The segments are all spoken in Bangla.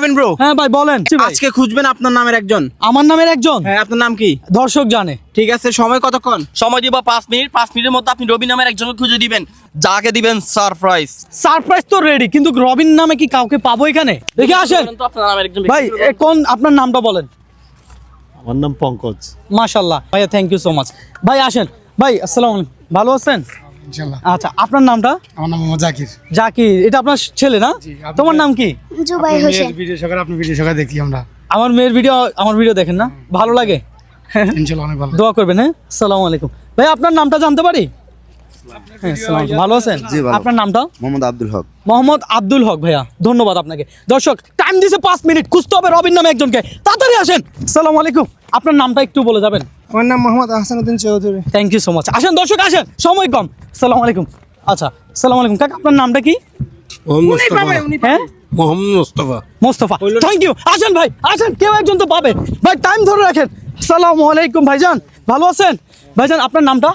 রবিন ব্রো হ্যাঁ ভাই বলেন। আজকে খুঁজবেন আপনার নামের একজন। আমার নামের একজন? হ্যাঁ আপনার নাম কি? দর্শক জানে। ঠিক আছে সময় কতক্ষণ? সময় দিব পাঁচ মিনিট। পাঁচ মিনিটের মধ্যে আপনি রবি নামের একজনকে খুঁজে দিবেন। যাকে দিবেন সারপ্রাইজ সারপ্রাইজ তো রেডি কিন্তু রবিন নামে কি কাউকে পাবো এখানে? দেখে আসেন তো আপনার নামের একজন ভাই এ কোন আপনার নামটা বলেন। আমার নাম পঙ্কজ। মাশাল্লাহ ভাইয়া থ্যাংক ইউ সো মাচ ভাই আসেন। ভাই আসসালামু আলাইকুম। ভালো আছেন? আচ্ছা আপনার নামটা? আমার নাম মোহাম্মদ জাকির জাকির এটা আপনার ছেলে না? তোমার নাম কি? জুবাই হোসেন। ভিডিও সকালে আপনি ভিডিও সকালে দেখি আমরা। আমার মেয়ের ভিডিও আমার ভিডিও দেখেন না? ভালো লাগে? ইনশাল্লাহ অনেক ভালো। দোয়া করবেন হ্যাঁ? সালাম আলাইকুম। ভাই আপনার নামটা জানতে পারি? হ্যাঁ। ভালো আছেন? আপনার নামটা? মোহাম্মদ আব্দুল হক। মোহাম্মদ আব্দুল হক ভাইয়া। ধন্যবাদ আপনাকে। দর্শক টাইম দিছে পাঁচ মিনিট। খুঁজতে হবে রবিন নামে একজনকে। তাড়াতাড়ি আসেন। সালাম আলাইকুম। আপনার নামটা একটু বলে যাবেন। আমার নাম Mohammad Ahsanuddin Chowdhury. Thank you so much আসেন দর্শক আসেন। সময় কম। সালাম আলাইকুম। আচ্ছা সালাম আলাইকুম। কাকা আপনার নামটা কি? হ্যাঁ? মোস্তফা। মোস্তফা থ্যাংক ইউ আসেন ভাই আসেন কেউ একজন তো পাবে। ভাই টাইম ধরে রাখেন। সালামু আলাইকুম ভাইজান। ভালো আছেন? ভাইজান আপনার নামটা?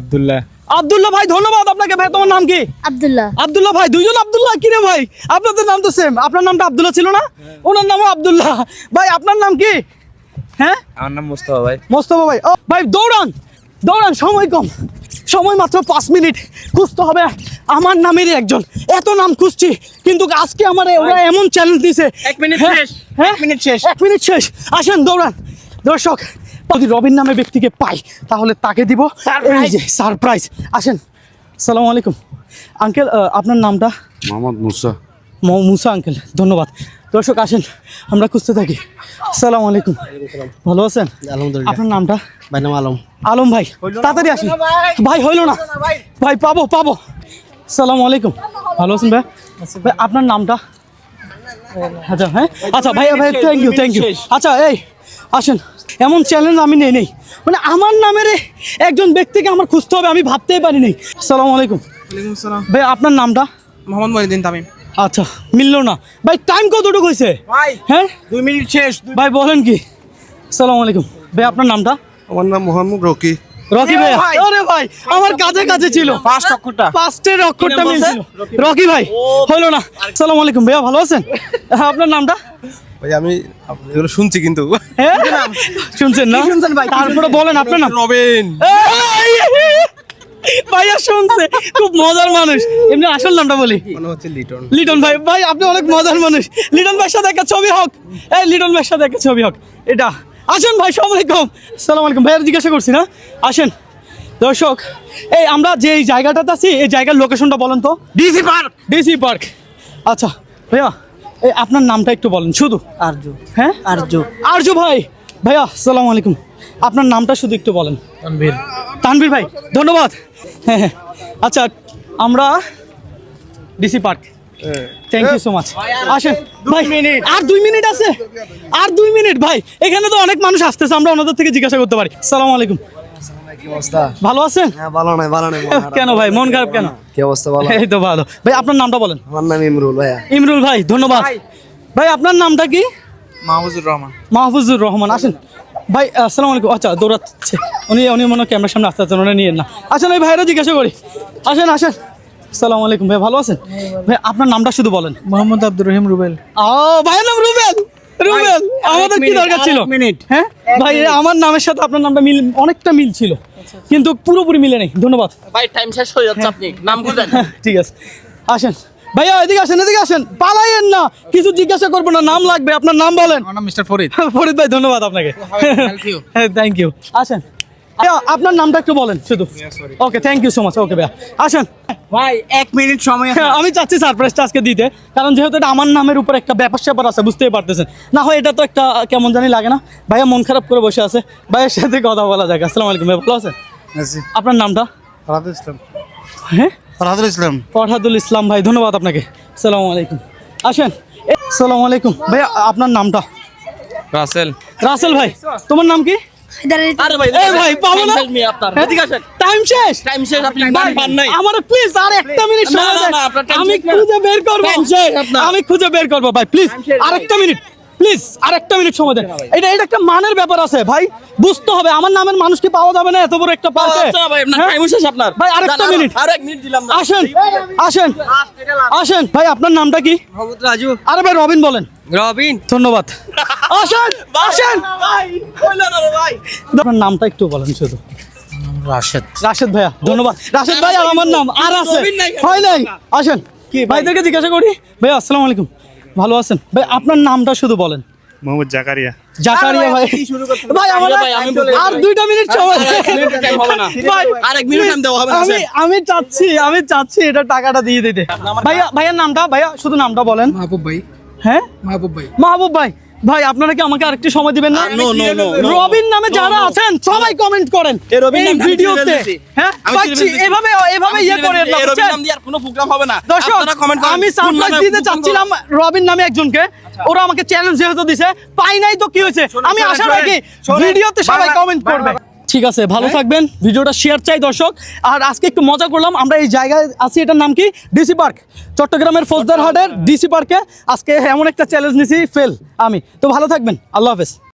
আব্দুল্লাহ। আব্দুল্লাহ ভাই ধন্যবাদ আপনাকে। ভাই তোমার নাম কি? আব্দুল্লাহ। আব্দুল্লাহ ভাই দুইজন আব্দুল্লাহ কি রে ভাই? আপনাদের নাম তো সেম আপনার নামটা আব্দুল্লাহ ছিল না? ওনার নামও আব্দুল্লাহ। ভাই আপনার নাম কি? হ্যাঁ? আমার নাম মুস্তফা ভাই। মোস্তফা ভাই। ও ভাই দৌড়ান। দৌড়ান সময় কম। সময় মাত্র পাঁচ মিনিট। খুঁজতে হবে আমার নামেরই একজন। এত নাম খুঁজছি কিন্তু আজকে আমার ওরা এমন চ্যালেঞ্জ দিছে এক মিনিট হ্যাঁ, শেষ, হ্যাঁ? মিনিট শেষ। এক মিনিট শেষ। আসেন দৌড়ান। দর্শক যদি রবিন নামে ব্যক্তিকে পাই তাহলে তাকে দিব। এই যে সারপ্রাইজ আসেন সালাম আলাইকুম। আঙ্কেল আপনার নামটা? মোহাম্মদ মুসা। মৌ মুসা আঙ্কেল ধন্যবাদ। দর্শক আসেন আমরা খুঁজতে থাকি। সালাম আলাইকুম। ভালো আছেন? আলহামদুলিল্লাহ। আপনার নামটা? ভাই নাম আলম। আলম ভাই তাড়াতাড়ি আসি ভাই। হইল না। ভাই। পাবো পাবো। সালাম আলাইকুম। ভালো আছেন ভাই? ভাই আপনার নামটা? আচ্ছা হ্যাঁ? আচ্ছা ভাই ভাই থ্যাংক ইউ থ্যাংক ইউ আচ্ছা এই আসেন। এমন চ্যালেঞ্জ আমি নেই নেই। মানে আমার নামের একজন ব্যক্তিকে আমার খুঁজতে হবে আমি ভাবতেই পারি নাই সালাম আলাইকুম ভাই আপনার নামটা? মোহাম্মদ মহিউদ্দিন তামিম। আচ্ছা মিললো না। ভাই টাইম কতটুকু হয়েছে? ভাই হ্যাঁ? দুই মিনিট শেষ ভাই বলেন কি? সালাম আলাইকুম। ভাই আপনার নামটা? আমার নাম মোহাম্মদ রকি। রকি ভাই। আরে ভাই আমার কাছে কাছে ছিল। ফার্স্ট অক্ষরটা। ফার্স্টের অক্ষরটা মিলছিল রকি ভাই হলো না। সালাম আলাইকুম ভাইয়া ভালো আছেন? হ্যাঁ, আপনার নামটা? ভাই আমি এগুলো শুনছি কিন্তু। হ্যাঁ? শুনছেন না? শুনছেন ভাই? তারপরে বলেন আপনার নাম। রবিন! ভাইয়া শুনছে খুব মজার মানুষ। এমনি আসল নামটা বলি। মনে হচ্ছে লিটন। লিটন ভাই ভাই আপনি অনেক মজার মানুষ। লিটন ভাইয়ের সাথে একটা ছবি হোক। এই লিটন ভাইয়ের সাথে একটা ছবি হোক। এটা। আসেন ভাই সময় কম সালাম আলাইকুম। ভাইয়ার জিজ্ঞাসা করছি না? আসেন। দর্শক এই আমরা যে এই জায়গাটাতে আছি এই জায়গার লোকেশনটা বলেন তো। ডিসি পার্ক ডিসি পার্ক আচ্ছা ভাইয়া এই আপনার নামটা একটু বলেন শুধু। আর্য হ্যাঁ? আর্য আরজু ভাই ভাইয়া আসসালামু আলাইকুম। আপনার নামটা শুধু একটু বলেন। তানভীর। তানভীর ভাই ধন্যবাদ। হ্যাঁ হ্যাঁ। আচ্ছা আমরা DC park. Thank you so much আসেন ভাই মিনিট। আর দুই মিনিট আছে। আর দুই মিনিট ভাই। এখানে তো অনেক মানুষ আসতেছে আমরা ওনাদের থেকে জিজ্ঞাসা করতে পারি। সালাম আলাইকুম। ভালো আছেন? হ্যাঁ ভালো নাই ভালো নাই কেন ভাই মন খারাপ কেন? কি অবস্থা ভালো এই তো ভালো। ভাই আপনার নামটা বলেন। আমার নাম ইমরুল ভাইয়া। ইমরুল ভাই ধন্যবাদ। ভাই আপনার নামটা কি? মাহফুজুর রহমান। মাহফুজুর রহমান আসেন। ভাই আসসালামু আলাইকুম। আচ্ছা দৌড়াচ্ছে। উনি উনি মনে ক্যামেরার সামনে আসতে আছেন উনি নিয়েন না। আসেন ওই ভাইরা জিজ্ঞাসা করি। আসেন আসেন। আসসালামু আলাইকুম ভাই ভালো আছেন? ভাই আপনার নামটা শুধু বলেন। মোহাম্মদ আব্দুর রহিম রুবেল। ও ভাইয়ের নাম রুবেল? রুবেল আমাদের কি দরকার ছিল? মিনিট। হ্যাঁ? ভাই আমার নামের সাথে আপনার নামটা মিল অনেকটা মিল ছিল। কিন্তু পুরোপুরি মিলে নেই। ধন্যবাদ। ভাই টাইম শেষ হয়ে যাচ্ছে আপনি নাম খুঁজেন ঠিক আছে। আসেন। ভাইয়া এদিকে আসেন এদিকে আসেন। পালাইয়েন না কিছু জিজ্ঞাসা করব না নাম লাগবে আপনার নাম বলেন। আমার নাম মিস্টার ফরিদ। ফরিদ ভাই ধন্যবাদ আপনাকে। হ্যাঁ থ্যাংক ইউ আসেন। ভাইয়া, আপনার নামটা একটু বলেন শুধু। Okay thank you so much okay ভাইয়া। আসেন। ভাই এক মিনিট সময় হ্যাঁ, আমি চাচ্ছি সারপ্রাইজটা আজকে দিতে কারণ যেহেতু এটা আমার নামের উপর একটা ব্যাপার স্যাপার আছে বুঝতেই পারতেছেন। না হয় এটা তো একটা কেমন জানি লাগে না। ভাইয়া মন খারাপ করে বসে আছে। ভাইয়ের সাথে কথা বলা যাক। আসসালামু আলাইকুম ভাই ভালো আছেন? আপনার নামটা? ফরহাদুল ইসলাম। হ্যাঁ? ফরহাদুল ইসলাম। ফরহাদুল ইসলাম ভাই ধন্যবাদ আপনাকে। সালামু আলাইকুম। আসেন। সালামু আলাইকুম। ভাইয়া আপনার নামটা? রাসেল। রাসেল ভাই তোমার নাম কি? আরে ভাই এই ভাই, পাবো না? time শেষ মেয়ে আপনার এদিকে আসেন। টাইম শেষ? টাইম শেষ আপনি পান নাই। আমার প্লিজ আর একটা মিনিট সময় দেন। না, আপনার time আমি খুঁজে বের করব। Time শেষ আমি খুঁজে বের করব ভাই প্লিজ আরেকটা মিনিট প্লিজ আর একটা মিনিট সময় দেন। এটা এটা একটা মানের ব্যাপার আছে ভাই। বুঝতে হবে আমার নামের মানুষ কি পাওয়া যাবে না? এত বড় একটা পার্কে। আচ্ছা ভাই আপনার হ্যাঁ? টাইম শেষ আপনার। ভাই আরেকটা মিনিট। আরও এক মিনিট দিলাম আসেন আসেন আসেন। ভাই আপনার নামটা কি? মোহাম্মদ রাজু। আরে ভাই রবিন বলেন। রবিন। ধন্যবাদ। আসেন আসেন। ভাই হইল না ভাই। আপনার নামটা একটু বলেন শুধু। রাশেদ। রাশেদ ভাইয়া ধন্যবাদ। রাশেদ ভাই আর আমার নাম আর আছে? হয় নাই। আসেন। ভাইদেরকে জিজ্ঞাসা করি। ভাই আসসালামু আলাইকুম। ভালো আছেন? ভাই আপনার নামটা শুধু বলেন। মোহাম্মদ জাকারিয়া। জাকারিয়া ভাই। ভাই আমার আর দুইটা মিনিট সময়। টাইম হবে না। ভাই আর মিনিট টাইম দেওয়া হবে আমি আমি চাচ্ছি আমি চাচ্ছি এটা টাকাটা দিয়ে দিতে। ভাইয়া ভাইয়ার নামটা ভাইয়া শুধু নামটা বলেন। মাহবুব ভাই। হ্যাঁ? মাহবুব ভাই। মাহবুব ভাই ভাই আপনারা কি আমাকে আরেকটু সময় দিবেন না. রবিন নামে যারা আছেন সবাই কমেন্ট করেন। রবিন এই নাম ভিডিওতে হ্যাঁ পাচ্ছি এভাবে এভাবে ইয়ে করে না, এই নাম দিয়ে আর কোনো প্রোগ্রাম হবে না। দর্শক আপনারা কমেন্ট করেন। আমি সারপ্রাইজ দিতে চাচ্ছিলাম রবিন নামে একজনকে। ওরা আমাকে চ্যালেঞ্জ যেহেতু দিছে পাই নাই তো কি হয়েছে? আমি আশা রাখি ভিডিওতে সবাই কমেন্ট করবে। ঠিক আছে ভালো থাকবেন ভিডিওটা শেয়ার চাই দর্শক। আর আজকে একটু মজা করলাম আমরা এই জায়গায় আছি এটার নাম কি? ডিসি পার্ক চট্টগ্রামের ফৌজদারহাটের ডিসি পার্কে আজকে এমন একটা চ্যালেঞ্জ নিছি ফেল আমি। তো ভালো থাকবেন আল্লাহ হাফেজ।